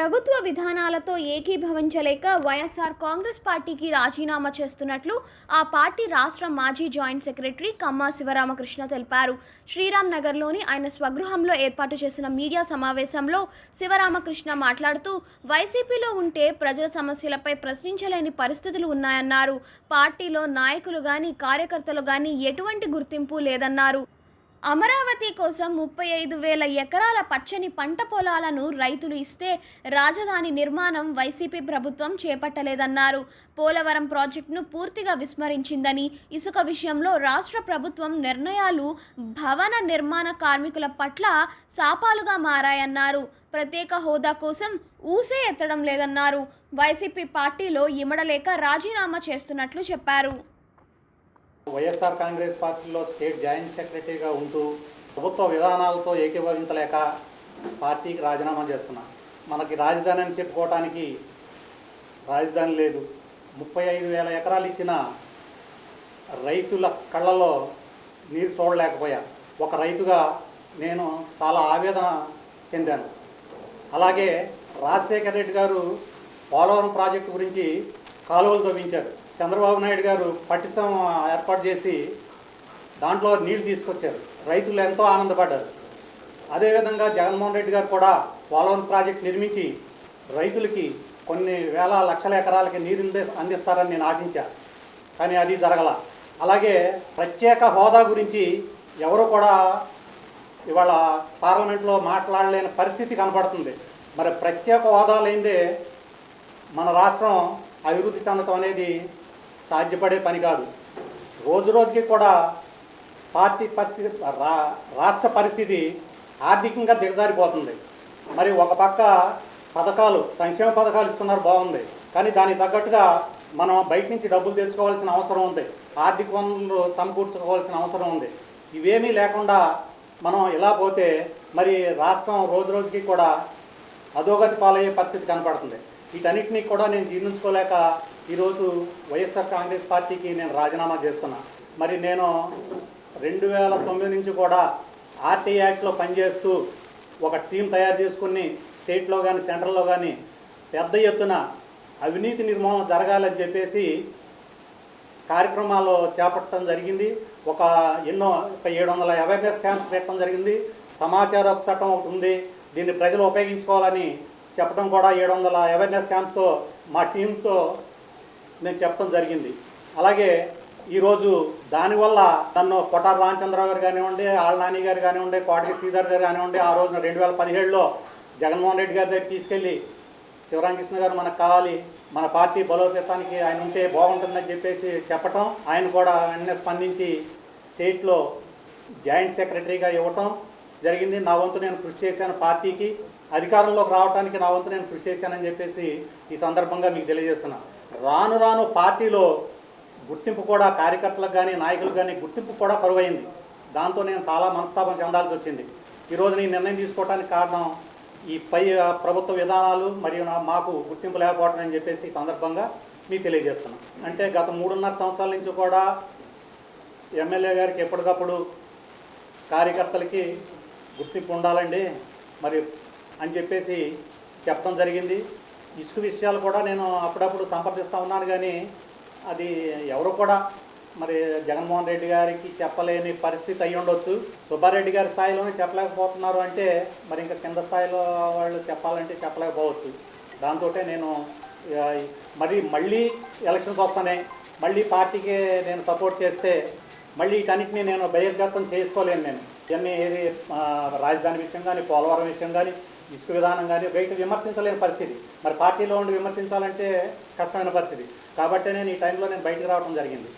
ప్రభుత్వ విధానాలతో ఏకీభవించలేక వైఎస్ఆర్ కాంగ్రెస్ పార్టీకి రాజీనామా చేస్తున్నట్లు ఆ పార్టీ రాష్ట్ర మాజీ జాయింట్ సెక్రటరీ కమ్మా శివరామకృష్ణ తెలిపారు. శ్రీరామ్ నగర్లోని ఆయన స్వగృహంలో ఏర్పాటు చేసిన మీడియా సమావేశంలో శివరామకృష్ణ మాట్లాడుతూ వైసీపీలో ఉంటే ప్రజల సమస్యలపై ప్రశ్నించలేని పరిస్థితులు ఉన్నాయన్నారు. పార్టీలో నాయకులు గాని కార్యకర్తలు గాని ఎటువంటి గుర్తింపు లేదన్నారు. అమరావతి కోసం ముప్పై ఐదు వేల ఎకరాల పచ్చని పంట పొలాలను రైతులు ఇస్తే రాజధాని నిర్మాణం వైసీపీ ప్రభుత్వం చేపట్టలేదన్నారు. పోలవరం ప్రాజెక్టును పూర్తిగా విస్మరించిందని ఇసుక విషయంలో రాష్ట్ర ప్రభుత్వం నిర్ణయాలు భవన నిర్మాణ కార్మికుల పట్ల శాపాలుగా మారాయన్నారు. ప్రత్యేక హోదా కోసం ఊసే ఎత్తడం లేదన్నారు. వైసీపీ పార్టీలో ఇమడలేక రాజీనామా చేస్తున్నట్లు చెప్పారు. వైఎస్ఆర్ కాంగ్రెస్ పార్టీలో స్టేట్ జాయింట్ సెక్రటరీగా ఉంటూ ప్రభుత్వ విధానాలతో ఏకీభవించలేక పార్టీకి రాజీనామా చేస్తున్నా. మనకి రాజధాని అని చెప్పుకోవటానికి రాజధాని లేదు. ముప్పై ఐదు వేల ఎకరాలు ఇచ్చిన రైతుల కళ్ళలో నీరు చూడలేకపోయా. ఒక రైతుగా నేను చాలా ఆవేదన చెందాను. అలాగే రాజశేఖర రెడ్డి గారు పోలవరం ప్రాజెక్టు గురించి కాలువలు తవ్వించారు. చంద్రబాబు నాయుడు గారు పట్టిసం ఏర్పాటు చేసి దాంట్లో నీళ్ళు తీసుకొచ్చారు. రైతులు ఎంతో ఆనందపడ్డారు. అదేవిధంగా జగన్మోహన్ రెడ్డి గారు కూడా పోలవరం ప్రాజెక్ట్ నిర్మించి రైతులకి కొన్ని వేల లక్షల ఎకరాలకి నీరు అందిస్తారని నేను ఆశించాను కానీ అది జరగల. అలాగే ప్రత్యేక హోదా గురించి ఎవరు కూడా ఇవాళ పార్లమెంట్లో మాట్లాడలేని పరిస్థితి కనపడుతుంది. మరి ప్రత్యేక హోదా లేనిదే మన రాష్ట్రం అభివృద్ధి చెందటం అనేది సాధ్యపడే పని కాదు. రోజు రోజుకి కూడా పార్టీ పరిస్థితి రా రాష్ట్ర పరిస్థితి ఆర్థికంగా దిగజారిపోతుంది. మరి ఒక పక్క పథకాలు సంక్షేమ పథకాలు ఇస్తున్నారు బాగుంది. కానీ దానికి తగ్గట్టుగా మనం బయట నుంచి డబ్బులు తెచ్చుకోవాల్సిన అవసరం ఉంది. ఆర్థిక వనరులు సమకూర్చుకోవాల్సిన అవసరం ఉంది. ఇవేమీ లేకుండా మనం ఇలా పోతే మరి రాష్ట్రం రోజు రోజుకి కూడా అధోగతి పాలయ్యే పరిస్థితి కనపడుతుంది. వీటన్నిటినీ కూడా నేను జీర్ణించుకోలేక ఈరోజు వైఎస్ఆర్ కాంగ్రెస్ పార్టీకి నేను రాజీనామా చేస్తున్నా. మరి నేను రెండు వేల తొమ్మిది నుంచి కూడా ఆర్టీ యాక్ట్లో పనిచేస్తూ ఒక టీం తయారు చేసుకుని స్టేట్లో కానీ సెంట్రల్లో కానీ పెద్ద ఎత్తున అవినీతి నిర్మూలన జరగాలని చెప్పేసి కార్యక్రమాలు చేపట్టడం జరిగింది. ఒక ఎన్నో ఒక ఏడు వందల అవేర్నెస్ క్యాంప్స్ పెట్టడం జరిగింది. సమాచార చట్టం ఒకటి ఉంది. దీన్ని ప్రజలు ఉపయోగించుకోవాలని చెప్పడం కూడా ఏడు వందల అవేర్నెస్ క్యాంప్తో మా టీంతో నేను చెప్పడం జరిగింది. అలాగే ఈరోజు దానివల్ల నన్ను కొటార రామచంద్రరావు గారు కానివ్వండి ఆళ్ళ నాని గారు కానివ్వండి కోటకి శ్రీధర్ గారు కానివ్వండి ఆ రోజున రెండు వేల పదిహేడులో జగన్మోహన్ రెడ్డి గారి దగ్గర తీసుకెళ్ళి శివరామకృష్ణ గారు మనకు కావాలి మన పార్టీ బలోపేతానికి ఆయన ఉంటే బాగుంటుందని చెప్పేసి చెప్పటం ఆయన కూడా వెంటనే స్పందించి స్టేట్లో జాయింట్ సెక్రటరీగా ఇవ్వటం జరిగింది. నా వంతు నేను కృషి చేశాను పార్టీకి. అధికారంలోకి రావడానికి నా వంతు నేను కృషి చేశానని చెప్పేసి ఈ సందర్భంగా మీకు తెలియజేస్తున్నా. రాను రాను పార్టీలో గుర్తింపు కూడా కార్యకర్తలకు కానీ నాయకులకు కానీ గుర్తింపు కూడా కరువైంది. దాంతో నేను చాలా మనస్తాపం చెందాల్సి వచ్చింది. ఈరోజు నేను నిర్ణయం తీసుకోవడానికి కారణం ఈ పై ప్రభుత్వ విధానాలు మరియు మాకు గుర్తింపు లేకపోవడం అని చెప్పేసి ఈ సందర్భంగా మీకు తెలియజేస్తున్నాను అంటే గత మూడున్నర సంవత్సరాల నుంచి కూడా ఎమ్మెల్యే గారికి ఎప్పటికప్పుడు కార్యకర్తలకి గుర్తింపు ఉండాలండి. మరి అని చెప్పేసి చెప్పడం జరిగింది. ఇసుక విషయాలు కూడా నేను అప్పుడప్పుడు సంప్రదిస్తూ ఉన్నాను కానీ అది ఎవరు కూడా మరి జగన్మోహన్ రెడ్డి గారికి చెప్పలేని పరిస్థితి అయి ఉండొచ్చు. సుబ్బారెడ్డి గారి స్థాయిలోనే చెప్పలేకపోతున్నారు అంటే మరి ఇంకా కింద స్థాయిలో వాళ్ళు చెప్పాలంటే చెప్పలేకపోవచ్చు. దాంతో నేను మరి మళ్ళీ ఎలక్షన్స్ వస్తున్నాయి. మళ్ళీ పార్టీకి నేను సపోర్ట్ చేస్తే మళ్ళీ వీటన్నిటిని నేను బహిర్గతం చేసుకోలేను నేను. ఇవన్నీ ఏది రాజధాని విషయం కానీ పోలవరం విషయం కానీ ఇసుక విధానం కానీ బయట విమర్శించలేని పరిస్థితి. మరి పార్టీలో ఉండి విమర్శించాలంటే కష్టమైన పరిస్థితి. కాబట్టి నేను ఈ టైంలో నేను బయటకు రావడం జరిగింది.